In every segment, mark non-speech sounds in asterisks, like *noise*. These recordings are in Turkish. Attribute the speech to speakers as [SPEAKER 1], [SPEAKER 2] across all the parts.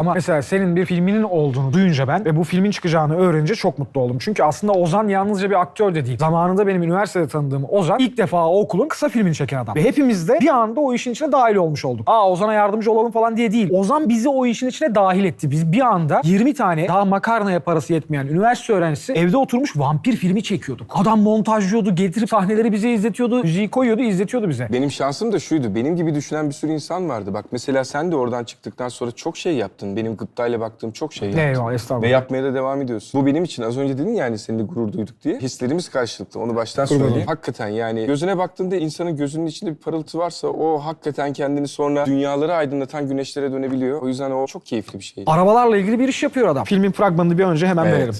[SPEAKER 1] Ama mesela senin bir filminin olduğunu duyunca ben ve bu filmin çıkacağını öğrenince çok mutlu oldum. Çünkü aslında Ozan yalnızca bir aktör de değil. Zamanında benim üniversitede tanıdığım Ozan ilk defa o okulun kısa filmini çeken adam. Ve hepimiz de bir anda o işin içine dahil olmuş olduk. Aa Ozan'a yardımcı olalım falan diye değil. Ozan bizi o işin içine dahil etti. Biz bir anda 20 tane daha makarnaya parası yetmeyen üniversite öğrencisi evde oturmuş vampir filmi çekiyorduk. Adam montajlıyordu, getirip sahneleri bize izletiyordu, müziği koyuyordu, izletiyordu bize.
[SPEAKER 2] Benim şansım da şuydu. Benim gibi düşünen bir sürü insan vardı. Bak mesela sen de oradan çıktıktan sonra çok şey yaptın. Benim gıptayla baktığım çok şey yaptın.
[SPEAKER 1] Eyvallah estağfurullah.
[SPEAKER 2] Ve yapmaya da devam ediyorsun. Bu benim için az önce dedin yani seninle gurur duyduk diye. Hislerimiz karşılıklı. Onu baştan
[SPEAKER 1] Kurban
[SPEAKER 2] söyleyeyim. Hakikaten yani gözüne baktığında insanın gözünün içinde bir parıltı varsa o hakikaten kendini sonra dünyaları aydınlatan güneşlere dönebiliyor. O yüzden o çok keyifli bir şey.
[SPEAKER 1] Arabalarla ilgili bir iş yapıyor adam. Filmin fragmanını bir önce hemen
[SPEAKER 2] Evet.
[SPEAKER 1] verelim.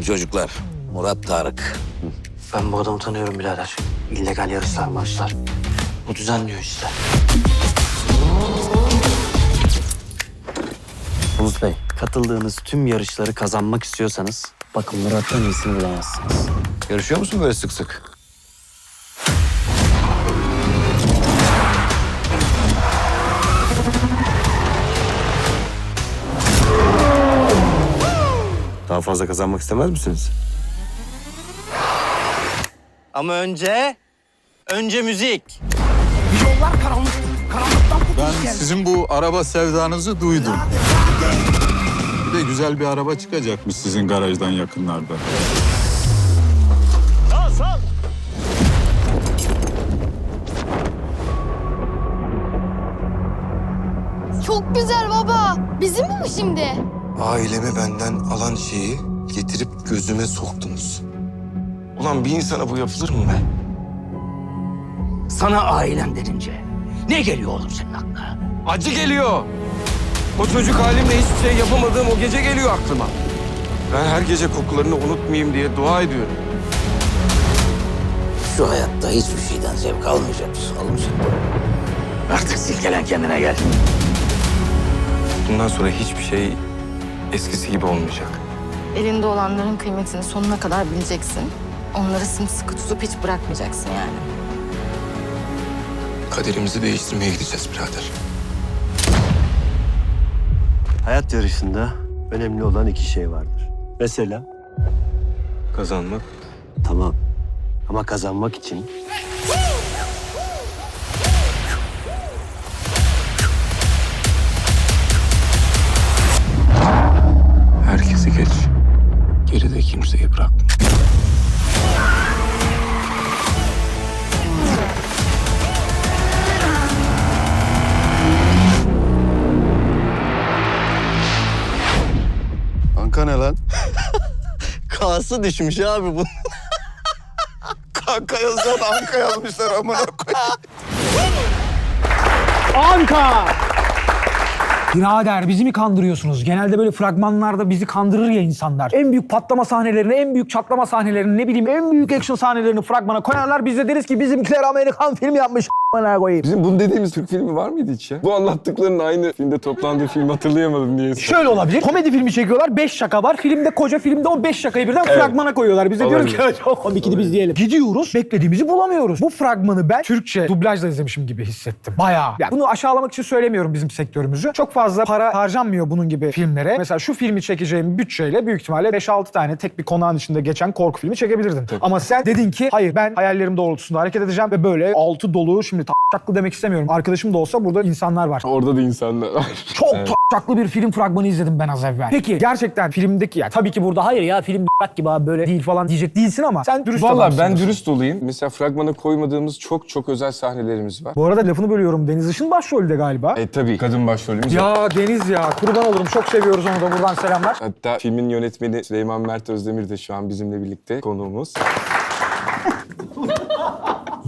[SPEAKER 3] Bizim çocuklar. Murat Tarık.
[SPEAKER 4] Ben bu adamı tanıyorum birader. İllegal yarışlar maçlar. Bu düzenliyor işte. Bulut Bey, katıldığınız tüm yarışları kazanmak istiyorsanız bakın Murat'tan iyisini bulamazsınız.
[SPEAKER 3] Görüşüyor musun böyle sık sık?
[SPEAKER 5] Daha fazla kazanmak istemez misiniz?
[SPEAKER 4] Ama önce... Önce müzik.
[SPEAKER 6] Ben sizin bu araba sevdanızı duydum. Bir de güzel bir araba çıkacakmış sizin garajdan yakınlarda.
[SPEAKER 7] Çok güzel baba. Bizim mi bu şimdi?
[SPEAKER 8] Ailemi benden alan şeyi getirip gözüme soktunuz. Ulan bir insana bu yapılır mı be?
[SPEAKER 4] Sana ailem denince ne geliyor oğlum senin aklına?
[SPEAKER 2] Acı geliyor. O çocuk halimle hiçbir şey yapamadığım o gece geliyor aklıma. Ben her gece kokularını unutmayayım diye dua ediyorum.
[SPEAKER 3] Şu hayatta hiçbir şeyden zevk almayacak mısın oğlum sen? Artık silkelen kendine gel.
[SPEAKER 2] Bundan sonra hiçbir şey eskisi gibi olmayacak.
[SPEAKER 9] Elinde olanların kıymetini sonuna kadar bileceksin. Onları sımsıkı tutup hiç bırakmayacaksın yani.
[SPEAKER 8] Kaderimizi değiştirmeye gideceğiz birader.
[SPEAKER 5] Hayat yarışında önemli olan iki şey vardır. Mesela
[SPEAKER 2] Kazanmak.
[SPEAKER 5] tamam ama kazanmak için
[SPEAKER 8] Herkesi geç. Geride kimseyi bırakma.
[SPEAKER 6] Anka ne lan? *laughs*
[SPEAKER 5] K'sı düşmüş abi bu. *laughs*
[SPEAKER 8] Kanka yazan Anka yazmışlar amına koyayım.
[SPEAKER 1] Anka! Birader bizi mi kandırıyorsunuz? Genelde böyle fragmanlarda bizi kandırır ya insanlar. En büyük patlama sahnelerini, en büyük çatlama sahnelerini, ne bileyim en büyük action sahnelerini fragmana koyarlar. Biz de deriz ki bizimkiler Amerikan film yapmış. A**ına koyayım.
[SPEAKER 2] Bizim bunu dediğimiz Türk filmi var mıydı hiç ya? Bu anlattıklarının aynı filmde toplandığı film hatırlayamadım niye.
[SPEAKER 1] Şöyle olabilir. Komedi filmi çekiyorlar. 5 şaka var. Filmde koca filmde o 5 şakayı birden
[SPEAKER 2] Evet.
[SPEAKER 1] fragmana koyuyorlar. Biz de diyoruz ki
[SPEAKER 2] Olabilir.
[SPEAKER 1] çok komikini biz diyelim. Gidiyoruz. Beklediğimizi bulamıyoruz. Bu fragmanı ben Türkçe dublajla izlemişim gibi hissettim. Bayağı. Ya bunu aşağılamak için söylemiyorum bizim sektörümüzü. Çok fazla para harcanmıyor bunun gibi filmlere. Mesela şu filmi çekeceğim bütçeyle büyük ihtimalle 5-6 tane tek bir konağın içinde geçen korku filmi çekebilirdim. Ama sen dedin ki hayır ben hayallerim doğrultusunda hareket edeceğim ve böyle altı dolu şimdi taşaklı demek istemiyorum. Arkadaşım da olsa burada insanlar var.
[SPEAKER 2] Orada da insanlar var. *laughs*
[SPEAKER 1] Çok taşaklı bir film fragmanı izledim ben az evvel. Peki gerçekten filmdeki ya tabii ki burada hayır ya film b**k gibi abi böyle değil falan diyecek değilsin ama sen dürüst
[SPEAKER 2] Vallahi ben dürüst olayım. Mesela fragmana koymadığımız çok çok özel sahnelerimiz var.
[SPEAKER 1] Bu arada lafını bölüyorum. Deniz Işın başrolde galiba.
[SPEAKER 2] E tabii kadın başrolümüz.
[SPEAKER 1] Ya Deniz ya kurban olurum. Çok seviyoruz onu da buradan selamlar.
[SPEAKER 2] Hatta filmin yönetmeni Süleyman Mert Özdemir de şu an bizimle birlikte konuğumuz.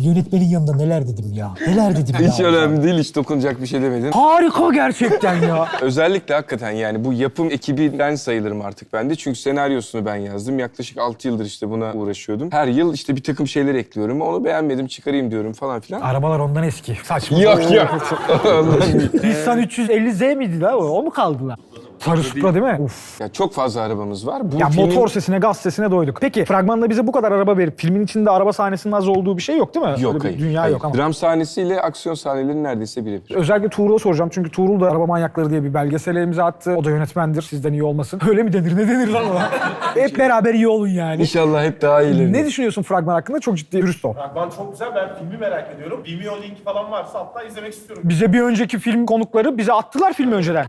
[SPEAKER 1] Yönetmenin yanında neler dedim ya. Neler dedim ya.
[SPEAKER 2] Hiç önemli değil, hiç dokunacak bir şey demedin.
[SPEAKER 1] Harika gerçekten ya. *laughs*
[SPEAKER 2] Özellikle hakikaten yani bu yapım ekibinden sayılırım artık ben de. Çünkü senaryosunu ben yazdım. Yaklaşık 6 yıldır işte buna uğraşıyordum. Her yıl işte bir takım şeyler ekliyorum. Onu beğenmedim çıkarayım diyorum falan filan.
[SPEAKER 1] Arabalar ondan eski. Saçma.
[SPEAKER 2] Yok yok. *laughs*
[SPEAKER 1] Nissan 350Z miydi la o? O mu kaldı lan? Sarı Supra değil mi? Uf.
[SPEAKER 2] Ya çok fazla arabamız var. Bu
[SPEAKER 1] Ya
[SPEAKER 2] filmin-
[SPEAKER 1] motor sesine, gaz sesine doyduk. Peki fragmanda bize bu kadar araba verip filmin içinde araba sahnesinin az olduğu bir şey yok değil mi? Öyle
[SPEAKER 2] Yok
[SPEAKER 1] bir
[SPEAKER 2] hayır.
[SPEAKER 1] Dünya
[SPEAKER 2] hayır.
[SPEAKER 1] yok ama.
[SPEAKER 2] Dram sahnesiyle aksiyon sahneleri neredeyse birebir.
[SPEAKER 1] Özellikle Tuğrul'a soracağım çünkü Tuğrul da Araba Manyakları diye bir belgesel imza attı. O da yönetmendir. Sizden iyi olmasın. *laughs* Öyle mi denir? Ne denir lan ona? *laughs* Hep beraber iyi olun yani.
[SPEAKER 2] İnşallah hep daha iyileri.
[SPEAKER 1] Ne düşünüyorsun fragman hakkında? Çok ciddi dürüst ol.
[SPEAKER 10] Fragman çok güzel. Ben filmi merak ediyorum. Vimeo linki falan varsa hatta izlemek istiyorum.
[SPEAKER 1] Bize bir önceki film konukları bize attılar filmi önceden.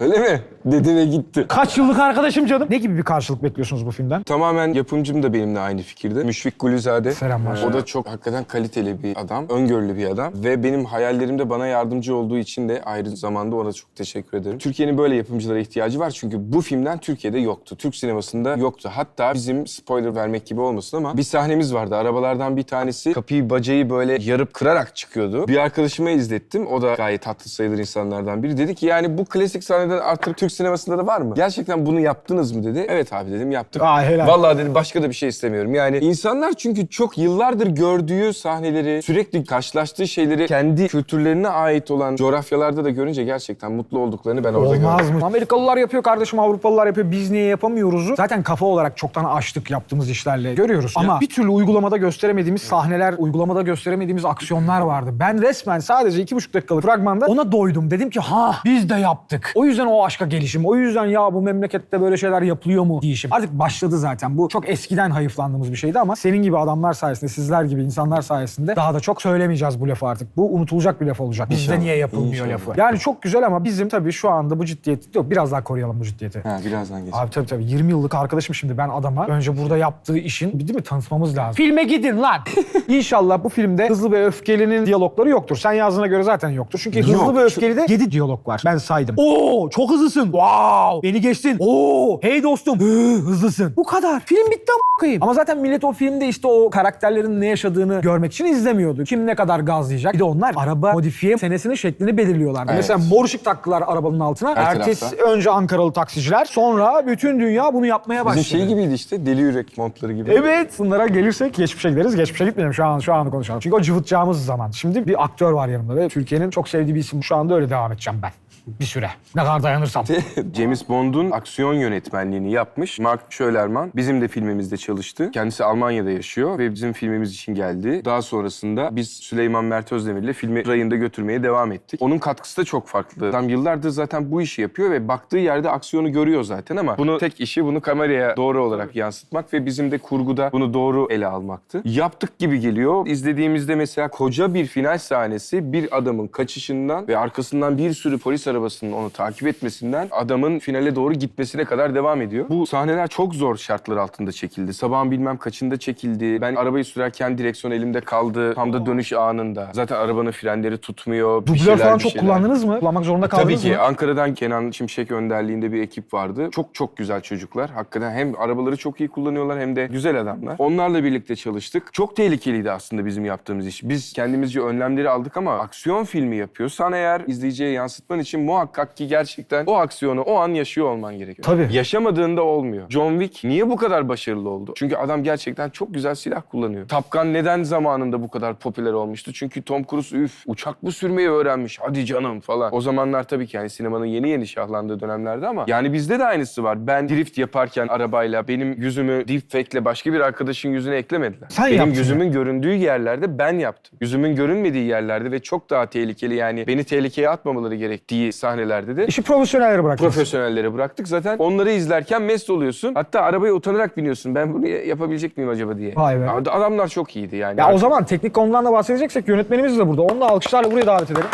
[SPEAKER 2] Öyle mi? Dedi ve gitti.
[SPEAKER 1] Kaç yıllık arkadaşım canım. Ne gibi bir karşılık bekliyorsunuz bu filmden?
[SPEAKER 2] Tamamen yapımcım da benimle aynı fikirde. Müşfik Gulizade.
[SPEAKER 1] Selamlar.
[SPEAKER 2] O da çok hakikaten kaliteli bir adam, öngörülü bir adam. Ve benim hayallerimde bana yardımcı olduğu için de ayrı zamanda ona çok teşekkür ederim. Türkiye'nin böyle yapımcılara ihtiyacı var çünkü bu filmden Türkiye'de yoktu. Türk sinemasında yoktu. Hatta bizim spoiler vermek gibi olmasın ama bir sahnemiz vardı. Arabalardan bir tanesi kapıyı bacayı böyle yarıp kırarak çıkıyordu. Bir arkadaşıma izlettim. O da gayet tatlı sayılır insanlardan biri. Dedi ki yani bu klasik sahneden artık Türk sinemasında da var mı? Gerçekten bunu yaptınız mı dedi. Evet abi dedim yaptık.
[SPEAKER 1] Aa, helal.
[SPEAKER 2] Vallahi dedim başka da bir şey istemiyorum. Yani insanlar çünkü çok yıllardır gördüğü sahneleri, sürekli karşılaştığı şeyleri kendi kültürlerine ait olan coğrafyalarda da görünce gerçekten mutlu olduklarını ben orada gördüm.
[SPEAKER 1] Olmaz mı? Amerikalılar yapıyor kardeşim, Avrupalılar yapıyor. Biz niye yapamıyoruzu? Zaten kafa olarak çoktan aştık yaptığımız işlerle görüyoruz. Ama bir türlü uygulamada gösteremediğimiz sahneler, uygulamada gösteremediğimiz aksiyonlar vardı. Ben resmen sadece iki buçuk dakikalık fragmanda ona doydum. Dedim ki ha biz de yaptık. O yüzden o aşka gelişim. O yüzden ya bu memlekette böyle şeyler yapılıyor mu diyişim. Artık başladı zaten. Bu çok eskiden hayıflandığımız bir şeydi ama senin gibi adamlar sayesinde, sizler gibi insanlar sayesinde daha da çok söylemeyeceğiz bu lafı artık. Bu unutulacak bir laf olacak. Bizde
[SPEAKER 2] İnşallah,
[SPEAKER 1] niye yapılmıyor
[SPEAKER 2] inşallah.
[SPEAKER 1] lafı. Yani çok güzel ama bizim tabii şu anda bu ciddiyeti yok. Biraz daha koruyalım bu ciddiyeti.
[SPEAKER 2] Ha, birazdan geç.
[SPEAKER 1] Abi tabii tabii 20 yıllık arkadaşım şimdi ben adama önce burada yaptığı işin değil mi tanıtmamız lazım. Filme gidin lan. *laughs* İnşallah bu filmde Hızlı ve Öfkeli'nin diyalogları yoktur. Sen yazdığına göre zaten yoktur. Çünkü Hızlı
[SPEAKER 2] Yok.
[SPEAKER 1] ve Öfkeli'de 7 diyalog var. Ben saydım. Oo çok hızlısın. Wow. Beni geçtin. Oo hey dostum. Hı, *gasps* hızlısın. Bu kadar. Film bitti ama koyayım. Ama zaten millet o filmde işte o karakterlerin ne yaşadığını görmek için izlemiyordu. Kim ne kadar gazlayacak. Bir de onlar araba modifiye senesinin şeklini belirliyorlardı.
[SPEAKER 2] Evet.
[SPEAKER 1] Mesela mor ışık taktılar arabanın altına.
[SPEAKER 2] Her
[SPEAKER 1] Ertesi
[SPEAKER 2] tarafta.
[SPEAKER 1] önce Ankaralı taksiciler sonra bütün dünya bunu yapmaya başladı.
[SPEAKER 2] Bizim şey gibiydi işte deli yürek montları gibi.
[SPEAKER 1] Evet. Bunlara gelirsek geçmişe gideriz. Geçmişe gitmeyelim. Şu an şu anı konuşalım. Çünkü o cıvıtacağımız zaman. Şimdi bir aktör var yanımda ve Türkiye'nin çok sevdiği bir isim. Şu anda öyle devam edeceğim ben. Bir süre. Ne kadar dayanırsam. *laughs*
[SPEAKER 2] James Bond'un aksiyon yönetmenliğini yapmış Mark Schölerman. Bizim de filmimizde çalıştı. Kendisi Almanya'da yaşıyor ve bizim filmimiz için geldi. Daha sonrasında biz Süleyman Mert Özdemir'le filmi rayında götürmeye devam ettik. Onun katkısı da çok farklı. Adam yıllardır zaten bu işi yapıyor ve baktığı yerde aksiyonu görüyor zaten ama bunu tek işi bunu kameraya doğru olarak yansıtmak ve bizim de kurguda bunu doğru ele almaktı. Yaptık gibi geliyor. İzlediğimizde mesela koca bir final sahnesi bir adamın kaçışından ve arkasından bir sürü polis arabasının onu takip etmesinden adamın finale doğru gitmesine kadar devam ediyor. Bu sahneler çok zor şartlar altında çekildi. Sabahın bilmem kaçında çekildi. Ben arabayı sürerken direksiyon elimde kaldı. Tam da dönüş anında. Zaten arabanın frenleri tutmuyor. bir
[SPEAKER 1] Dublör
[SPEAKER 2] şeyler,
[SPEAKER 1] falan
[SPEAKER 2] bir
[SPEAKER 1] çok
[SPEAKER 2] şeyler.
[SPEAKER 1] kullandınız mı? Kullanmak zorunda kaldınız
[SPEAKER 2] Tabii ki.
[SPEAKER 1] mı?
[SPEAKER 2] Ankara'dan Kenan Şimşek önderliğinde bir ekip vardı. Çok çok güzel çocuklar. Hakikaten hem arabaları çok iyi kullanıyorlar hem de güzel adamlar. Onlarla birlikte çalıştık. Çok tehlikeliydi aslında bizim yaptığımız iş. Biz kendimizce önlemleri aldık ama aksiyon filmi yapıyorsan eğer izleyiciye yansıtman için muhakkak ki gerçekten o aksiyonu o an yaşıyor olman gerekiyor.
[SPEAKER 1] Tabii.
[SPEAKER 2] Yaşamadığında olmuyor. John Wick niye bu kadar başarılı oldu? Çünkü adam gerçekten çok güzel silah kullanıyor. Top Gun neden zamanında bu kadar popüler olmuştu? Çünkü Tom Cruise üf uçak mı sürmeyi öğrenmiş hadi canım falan. O zamanlar tabii ki yani sinemanın yeni yeni şahlandığı dönemlerde ama yani bizde de aynısı var. Ben drift yaparken arabayla benim yüzümü deepfake'le başka bir arkadaşın yüzüne eklemediler.
[SPEAKER 1] Sen
[SPEAKER 2] benim
[SPEAKER 1] yaptın
[SPEAKER 2] yüzümün göründüğü yerlerde ben yaptım. Yüzümün görünmediği yerlerde ve çok daha tehlikeli yani beni tehlikeye atmamaları gerektiği sahnelerde de
[SPEAKER 1] İşi profesyonellere bıraktınız.
[SPEAKER 2] profesyonellere bıraktık. Zaten onları izlerken mest oluyorsun. Hatta arabaya utanarak biniyorsun. Ben bunu yapabilecek miyim acaba diye.
[SPEAKER 1] Vay be.
[SPEAKER 2] Ad- Adamlar çok iyiydi yani.
[SPEAKER 1] Ya o
[SPEAKER 2] Artık-
[SPEAKER 1] zaman teknik konudan da bahsedeceksek yönetmenimiz de burada. Onu da alkışlarla buraya davet edelim.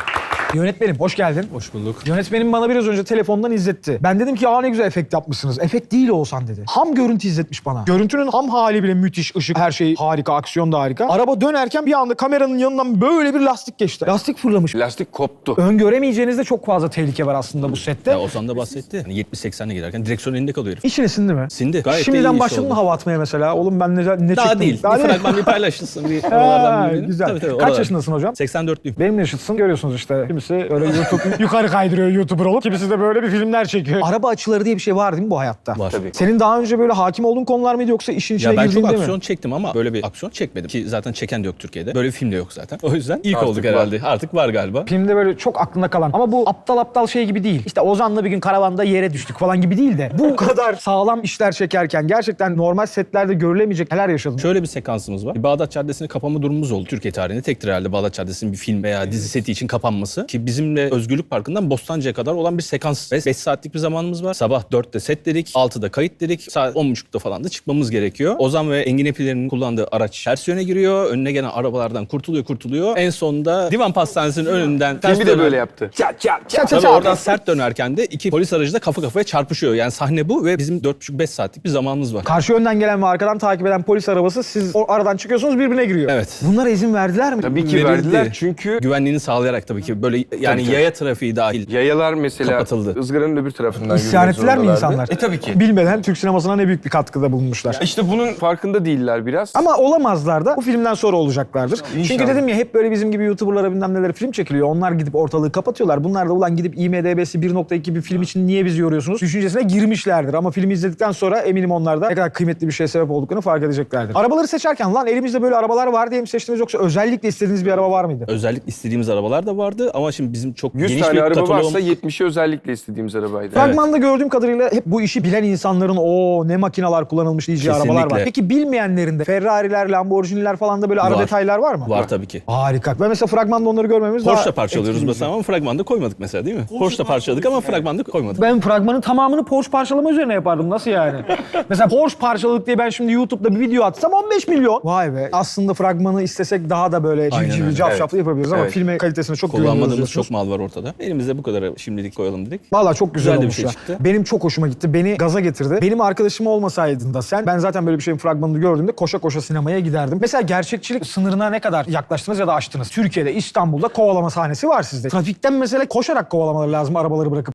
[SPEAKER 1] Yönetmenim hoş geldin.
[SPEAKER 11] Hoş bulduk.
[SPEAKER 1] Yönetmenim bana biraz önce telefondan izletti. Ben dedim ki aa ne güzel efekt yapmışsınız. Efekt değil olsan dedi. Ham görüntü izletmiş bana. Görüntünün ham hali bile müthiş. ışık her şey harika. Aksiyon da harika. Araba dönerken bir anda kameranın yanından böyle bir lastik geçti. Lastik fırlamış.
[SPEAKER 2] Lastik koptu.
[SPEAKER 1] Öngöremeyeceğinizde çok fazla tehlike var aslında bu sette.
[SPEAKER 11] Ya Ozan da bahsetti. Hani 70-80'le giderken direksiyon elinde kalıyor herif.
[SPEAKER 1] İçine sindi mi?
[SPEAKER 11] Sindi. Gayet de iyi
[SPEAKER 1] Şimdiden
[SPEAKER 11] iş
[SPEAKER 1] başladın mı
[SPEAKER 11] oldu.
[SPEAKER 1] hava atmaya mesela? Oğlum ben ne, ne
[SPEAKER 11] Daha
[SPEAKER 1] çektim?
[SPEAKER 11] değil. bir fragman bir paylaşırsın. *laughs* Bir
[SPEAKER 1] Ha,
[SPEAKER 11] oralardan birini.
[SPEAKER 1] güzel.
[SPEAKER 11] Tabii, tabii,
[SPEAKER 1] Kaç
[SPEAKER 11] oralar.
[SPEAKER 1] yaşındasın hocam?
[SPEAKER 11] 84'lüyüm.
[SPEAKER 1] Benim yaşıtsın görüyorsunuz işte. Şimdi kimisi öyle YouTube *laughs* yukarı kaydırıyor YouTuber olup. Kimisi de böyle bir filmler çekiyor. Araba açıları diye bir şey var değil mi bu hayatta?
[SPEAKER 11] Var.
[SPEAKER 2] Tabii.
[SPEAKER 1] Senin daha önce böyle hakim olduğun konular mıydı yoksa işin içine
[SPEAKER 11] Ya ben çok aksiyon
[SPEAKER 1] mi?
[SPEAKER 11] çektim ama böyle bir aksiyon çekmedim. Ki zaten çeken de yok Türkiye'de. Böyle bir film de yok zaten. O yüzden ilk
[SPEAKER 2] Artık
[SPEAKER 11] olduk
[SPEAKER 2] var.
[SPEAKER 11] herhalde. Artık var galiba.
[SPEAKER 1] Filmde böyle çok aklında kalan ama bu aptal aptal şey gibi değil. İşte Ozan'la bir gün karavanda yere düştük falan gibi değil de bu *laughs* kadar sağlam işler çekerken gerçekten normal setlerde görülemeyecek neler yaşadın?
[SPEAKER 11] Şöyle bir sekansımız var. Bir Bağdat Caddesi'ni kapama durumumuz oldu. Türkiye tarihinde tektir herhalde Bağdat Caddesi'nin bir film veya dizi seti için kapanması. Ki bizimle Özgürlük Parkı'ndan Bostancı'ya kadar olan bir sekans. Ve 5 saatlik bir zamanımız var. Sabah 4'te set dedik, 6'da kayıt dedik. Saat 10.30'da falan da çıkmamız gerekiyor. Ozan ve Engin Epiler'in kullandığı araç ters yöne giriyor. Önüne gelen arabalardan kurtuluyor kurtuluyor. En sonunda Divan Pastanesi'nin önünden ters
[SPEAKER 2] Filmi de
[SPEAKER 11] dönen-
[SPEAKER 2] böyle yaptı.
[SPEAKER 1] Çat çat çat
[SPEAKER 11] Tabii
[SPEAKER 1] çat.
[SPEAKER 11] oradan sert dönerken de iki polis aracı da kafa kafaya çarpışıyor. Yani sahne bu ve bizim 4,5-5 saatlik bir zamanımız var.
[SPEAKER 1] Karşı yönden gelen ve arkadan takip eden polis arabası siz o aradan çıkıyorsunuz birbirine giriyor.
[SPEAKER 11] Evet.
[SPEAKER 1] Bunlara izin verdiler mi?
[SPEAKER 2] Tabii ki
[SPEAKER 11] Verildi.
[SPEAKER 2] verdiler çünkü
[SPEAKER 11] Güvenliğini sağlayarak tabii ki böyle yani
[SPEAKER 2] tabii.
[SPEAKER 11] yaya trafiği dahil.
[SPEAKER 2] yayalar mesela
[SPEAKER 11] Kapatıldı.
[SPEAKER 2] ızgaranın öbür tarafından
[SPEAKER 1] İsyan
[SPEAKER 2] yürümek
[SPEAKER 1] ettiler mi
[SPEAKER 2] zorundalardı.
[SPEAKER 1] insanlar?
[SPEAKER 2] E tabii ki.
[SPEAKER 1] Bilmeden Türk sinemasına ne büyük bir katkıda bulunmuşlar.
[SPEAKER 2] İşte bunun farkında değiller biraz.
[SPEAKER 1] Ama olamazlar da bu filmden sonra olacaklardır. Çünkü dedim ya hep böyle bizim gibi YouTuber'lara bilmem neler film çekiliyor. Onlar gidip ortalığı kapatıyorlar. Bunlar da ulan gidip IMDB'si 1.2 bir film için niye bizi yoruyorsunuz? Düşüncesine girmişlerdir. Ama filmi izledikten sonra eminim onlar da ne kadar kıymetli bir şeye sebep olduklarını fark edeceklerdir. Arabaları seçerken lan elimizde böyle arabalar var diye mi seçtiniz yoksa özellikle istediğiniz bir araba var mıydı?
[SPEAKER 11] Özellikle istediğimiz arabalar da vardı ama şimdi bizim çok
[SPEAKER 2] 100
[SPEAKER 11] geniş bir
[SPEAKER 2] tane araba
[SPEAKER 11] kataloğum-
[SPEAKER 2] varsa 70'i özellikle istediğimiz arabaydı.
[SPEAKER 1] Fragmanda gördüğüm kadarıyla hep bu işi bilen insanların o ne makineler kullanılmış diyeceği arabalar var.
[SPEAKER 11] Kesinlikle.
[SPEAKER 1] Peki bilmeyenlerin de Ferrari'ler, Lamborghini'ler falan da böyle ara
[SPEAKER 11] Var.
[SPEAKER 1] detaylar var mı?
[SPEAKER 11] Var tabii ki.
[SPEAKER 1] Harika. Ben mesela fragmanda onları görmemiz daha
[SPEAKER 11] Porsche'da parçalıyoruz
[SPEAKER 1] etkileyici.
[SPEAKER 11] mesela ama fragmanda koymadık mesela değil mi? Porsche'da parçaladık ama fragmanda koymadık.
[SPEAKER 1] Ben fragmanın tamamını Porsche parçalama üzerine yapardım. Nasıl yani? *laughs* Mesela Porsche parçaladık diye ben şimdi YouTube'da bir video atsam 15 milyon. Vay be. Aslında fragmanı istesek daha da böyle
[SPEAKER 11] Aynen
[SPEAKER 1] civcivli,
[SPEAKER 11] öyle.
[SPEAKER 1] cafcaflı yapabiliriz ama
[SPEAKER 2] Evet.
[SPEAKER 1] filme kalitesine çok güveniyoruz
[SPEAKER 11] Kullanmadığımız
[SPEAKER 1] diyorsunuz.
[SPEAKER 11] çok mal var ortada. Elimizde bu kadar şimdilik koyalım dedik.
[SPEAKER 1] Valla çok güzel,
[SPEAKER 11] Güzel
[SPEAKER 1] olmuş
[SPEAKER 11] şey
[SPEAKER 1] ya.
[SPEAKER 11] çıktı.
[SPEAKER 1] Benim çok hoşuma gitti. Beni gaza getirdi. Benim arkadaşım olmasaydın da sen ben zaten böyle bir şeyin fragmanını gördüğümde koşa koşa sinemaya giderdim. Mesela gerçekçilik sınırına ne kadar yaklaştınız ya da aştınız? Türkiye'de İstanbul'da kovalama sahnesi var sizde. Trafikten mesela koşarak kovalamaları lazım arabaları bırakıp.